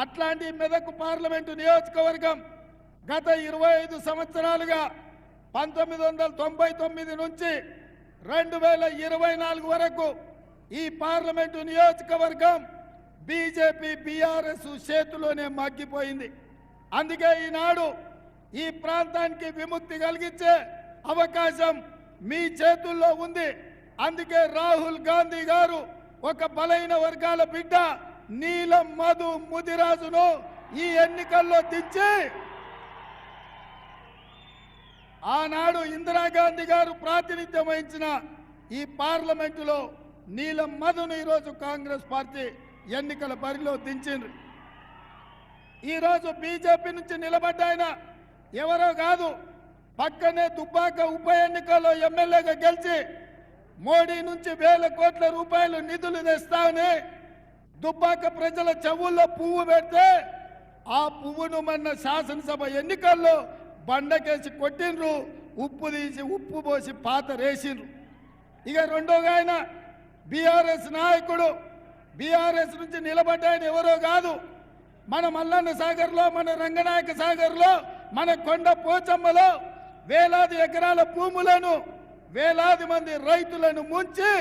అట్లాంటి మెదక్ పార్లమెంటు నియోజకవర్గం గత ఇరవై ఐదు సంవత్సరాలుగా పంతొమ్మిది వందల తొంభై తొమ్మిది నుంచి రెండు వేల ఇరవై నాలుగు వరకు ఈ పార్లమెంటు నియోజకవర్గం బీజేపీ బీఆర్ఎస్ చేతిలోనే మగ్గిపోయింది. అందుకే ఈనాడు ఈ ప్రాంతానికి విముక్తి కలిగించే అవకాశం మీ చేతుల్లో ఉంది. అందుకే రాహుల్ గాంధీ గారు ఒక బలైన వర్గాల బిడ్డ. నీలం మధు ముదిరాజును ఈ ఎన్నికల్లో దించి ఆనాడు ఇందిరాగాంధీ గారు ప్రాతినిధ్యం వహించిన ఈ పార్లమెంటులో నీలం మధును ఈరోజు కాంగ్రెస్ పార్టీ ఎన్నికల బరిలో దించిండ్రు. ఈరోజు బీజేపీ నుంచి నిలబడ్డ ఆయన ఎవరో కాదు పక్కనే దుబ్బాక ఉప ఎన్నికల్లో ఎమ్మెల్యేగా గెలిచి మోడీ నుంచి వేల కోట్ల రూపాయలు నిధులు తెస్తామని దుబ్బాక ప్రజల చెవుల్లో పువ్వు పెడితే ఆ పువ్వును మొన్న శాసనసభ ఎన్నికల్లో బండకేసి కొట్టిండ్రు ఉప్పు తీసి ఉప్పు పోసి పాత రేసిండ్రు. ఇక రెండోగా ఆయన బీఆర్ఎస్ నాయకుడు. బీఆర్ఎస్ నుంచి నిలబడ్డ ఆయన ఎవరో కాదు. మన మల్లన్న సాగర్లో మన రంగనాయక సాగర్లో మన కొండ పోచమ్మలో వేలాది ఎకరాల భూములను వేలాది మంది రైతులను ముంచి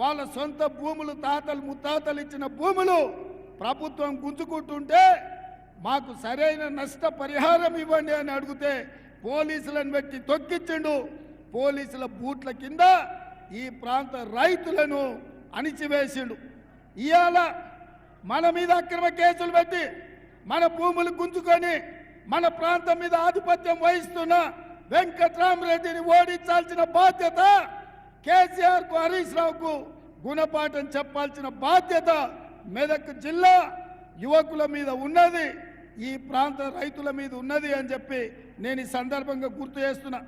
వాళ్ళ సొంత భూములు తాతలు ముత్తాతలు ఇచ్చిన భూములు ప్రభుత్వం గుంజుకుంటుంటే మాకు సరైన నష్ట పరిహారం ఇవ్వండి అని అడిగితే పోలీసులను పెట్టి తొక్కిచ్చిండు. పోలీసుల బూట్ల కింద ఈ ప్రాంత రైతులను అణిచివేసిండు. ఇవాళ మన మీద అక్రమ కేసులు పెట్టి మన భూములు గుంజుకొని మన ప్రాంతం మీద ఆధిపత్యం వహిస్తున్న వెంకట్రామరెడ్డిని ఓడించాల్సిన బాధ్యత కేసీఆర్కు హరీష్ రావుకు గుణపాఠం చెప్పాల్సిన బాధ్యత మెదక్ జిల్లా యువకుల మీద ఉన్నది ఈ ప్రాంత రైతుల మీద ఉన్నది అని చెప్పి నేను ఈ సందర్భంగా గుర్తు చేస్తున్నా.